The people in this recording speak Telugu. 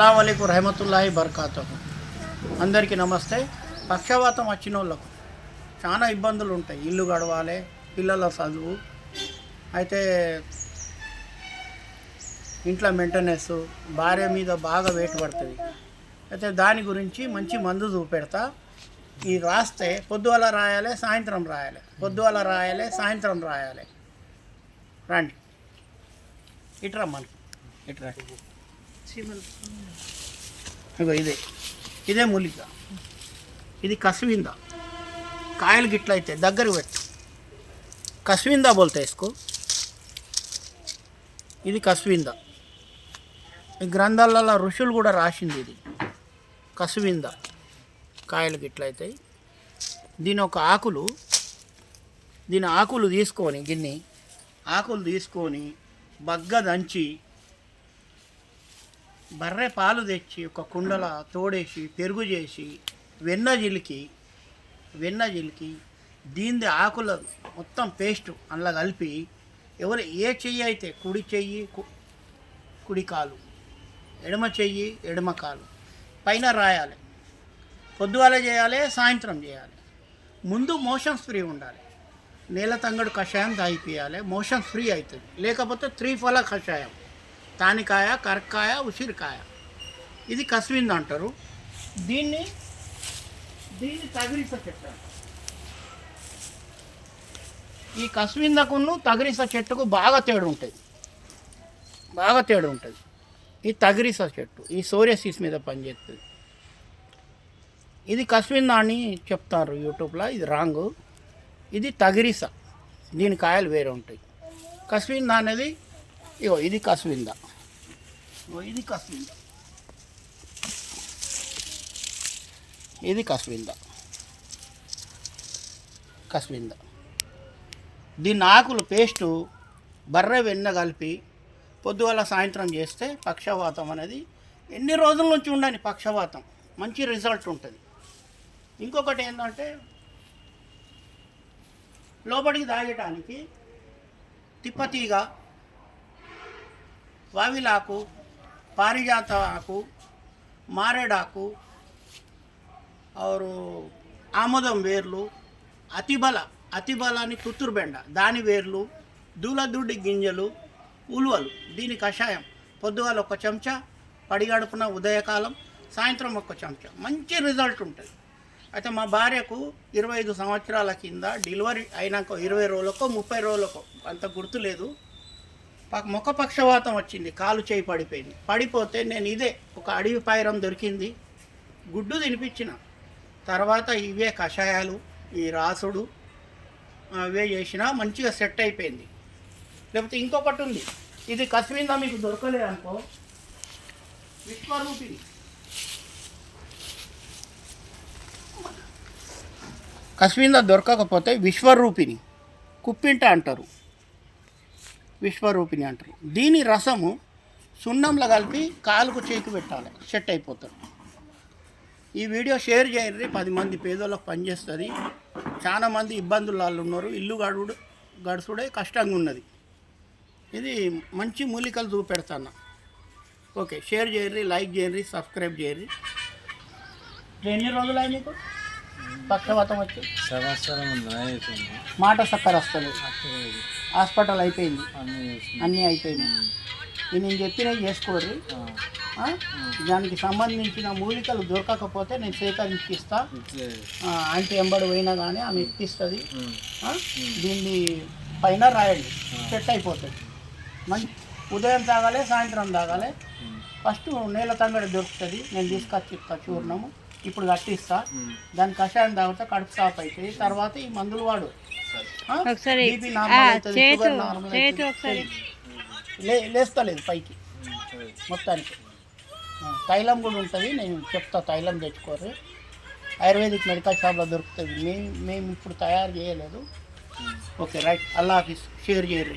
అస్సలం రహమతుల్లాహి బర్కాతు అందరికీ నమస్తే. పక్షవాతం వచ్చిన వాళ్ళకు చాలా ఇబ్బందులు ఉంటాయి. ఇల్లు గడవాలి పిల్లల చదువు అయితే ఇంట్లో మెయింటెనెన్స్ భార్య మీద బాగా వేటు పడుతుంది. అయితే దాని గురించి మంచి మందు చూపెడతా. ఈ రాస్తే పొద్దువల రాయాలి సాయంత్రం రాయాలి. పొద్దువల రాయాలి సాయంత్రం రాయాలి. రండి. ఇట్రా ఇటు ఇట్రా ఇగో ఇదే. ఇదే మూలిక. ఇది కసివింద. కాయలు గిట్ల అయితే దగ్గర పెట్టు. కసివింద బోల్తా ఇసుకో ఇది కసివింద. ఈ గ్రంథాలలో ఋషులు కూడా రాసింది ఇది. కసువింద కాయలు గిట్ల అవుతాయి దీని ఒక ఆకులు. దీని ఆకులు తీసుకొని గిన్ని. ఆకులు తీసుకొని బగ్గ దంచి బర్రె పాలు తెచ్చి ఒక కుండల తోడేసి పెరుగు చేసి వెన్న జిలికి వెన్న జిలికి దీనిది ఆకుల మొత్తం పేస్ట్ అందులో కలిపి ఎవరు ఏ చెయ్యి అయితే కుడి చెయ్యి కు- కుడి కాలు ఎడమ చెయ్యి ఎడమ కాలు పైన రాయాలి. పొద్దుగాల చేయాలి సాయంత్రం చేయాలి. ముందు మోషన్స్ ఫ్రీ ఉండాలి. నేల తంగడు కషాయం తాగిపియాలి మోషన్స్ ఫ్రీ అవుతుంది. లేకపోతే త్రిఫల కషాయం. తానికాయ కరక్కాయ ఉసిరికాయ. ఇది కస్వింద అంటారు. దీన్ని దీన్ని తగిలిస చెట్టు ఈ కస్విందకును తగిరిస చెట్టుకు బాగా తేడా ఉంటుంది. బాగా తేడా ఉంటుంది. ఈ తగిరిస చెట్టు ఈ సోరియసిస్ మీద పనిచేస్తుంది ఇది కస్వింద అని చెప్తారు యూట్యూబ్లో ఇది రాంగ్. ఇది తగిరిస దీని కాయలు వేరే ఉంటాయి. కస్వింద అనేది ఇగో ఇది కస్వింద ఇది కస్వింద ఇది. కస్వింద కస్వింద దీని ఆకులు పేస్టు బర్రె వెన్న కలిపి పొద్దుగల సాయంత్రం చేస్తే పక్షవాతం అనేది ఎన్ని రోజుల నుంచి ఉండని పక్షవాతం? మంచి రిజల్ట్ ఉంటుంది. ఇంకొకటి ఏంటంటే లోపలికి తాగటానికి తిప్పతీగ వావిలాకు పారిజాత ఆకు మారేడాకు ఆరు ఆముదం వేర్లు అతిబల అతిబల అని కుత్తూరు బెండ దాని వేర్లు దూలదుడ్డి గింజలు ఉలువలు దీని కషాయం పొద్దుగాల ఒక చెంచా పడిగడుపున ఉదయకాలం సాయంత్రం ఒక చెంచా. మంచి రిజల్ట్ ఉంటుంది. అయితే మా భార్యకు ఇరవై ఐదు సంవత్సరాల కింద డెలివరీ అయినాక ఇరవై రోజులకో ముప్పై రోజులకో అంత గుర్తులేదు. ముఖ పక్షవాతం వచ్చింది కాలు చేయి పడిపోయింది. పడిపోతే నేను ఇదే ఒక అడవి పైరం దొరికింది. గుడ్డు తినిపించిన. తర్వాత ఇవే కషాయాలు ఈ రాసుడు అవే చేసినా మంచిగా సెట్ అయిపోయింది. లేకపోతే ఇంకొకటి ఉంది. ఇది కస్మిందా మీకు దొరకలేదు అనుకో. విశ్వరూపిణి. కస్మింద దొరకకపోతే విశ్వరూపిణి. కుప్పింట అంటారు. విశ్వరూపిణి అంటారు. దీని రసము సున్నంలో కలిపి కాలుకు చేకి పెట్టాలి. సెట్ అయిపోతారు ఈ వీడియో షేర్ చేయండి. పది మంది పేదోళ్ళకి పనిచేస్తుంది చాలా మంది ఇబ్బందులలో ఉన్నారు. ఇల్లు గడుడు గడుచుడే కష్టంగా ఉన్నది. ఇది మంచి మూలికలు చూపెడతాను ఓకే షేర్ చేయర్రి లైక్ చేయర్రి సబ్స్క్రైబ్ చేయర్రి ఎన్ని రోజులు అయి మీకు పక్షవాతం వచ్చి? సంవత్సరం మాట చక్కర వస్తుంది అక్కలేదు హాస్పిటల్ అయిపోయింది. అన్నీ అయిపోయినాయి. నేను చెప్పినవి ఆ? దానికి సంబంధించిన మూలికలు దొరకకపోతే నేను సేకరించి ఇస్తా ఆంటీ ఎంబడి పోయినా కానీ ఆమె ఆ? దీన్ని పైన రాయండి. సెట్ అయిపోతుంది. మంచి ఉదయం తాగాలి సాయంత్రం తాగాలి. ఫస్ట్ నేల తంగడి దొరుకుతుంది. నేను తీసుకొచ్చి ఇస్తా చూర్ణము. ఇప్పుడు కట్టిస్తా. దాని కషాయం తాగితే కడుపు సాఫ్ అవుతుంది తర్వాత ఈ మందులు వాడు. లేస్తలేదు పైకి. మొత్తానికి. తైలం కూడా ఉంటుంది నేను చెప్తా తైలం తెచ్చుకోరు ఆయుర్వేదిక్ మెడికల్ షాప్లో దొరుకుతుంది. మేము మేము ఇప్పుడు తయారు చేయలేదు. Okay right. అల్లా ఆఫీస్ షేర్ చేయరు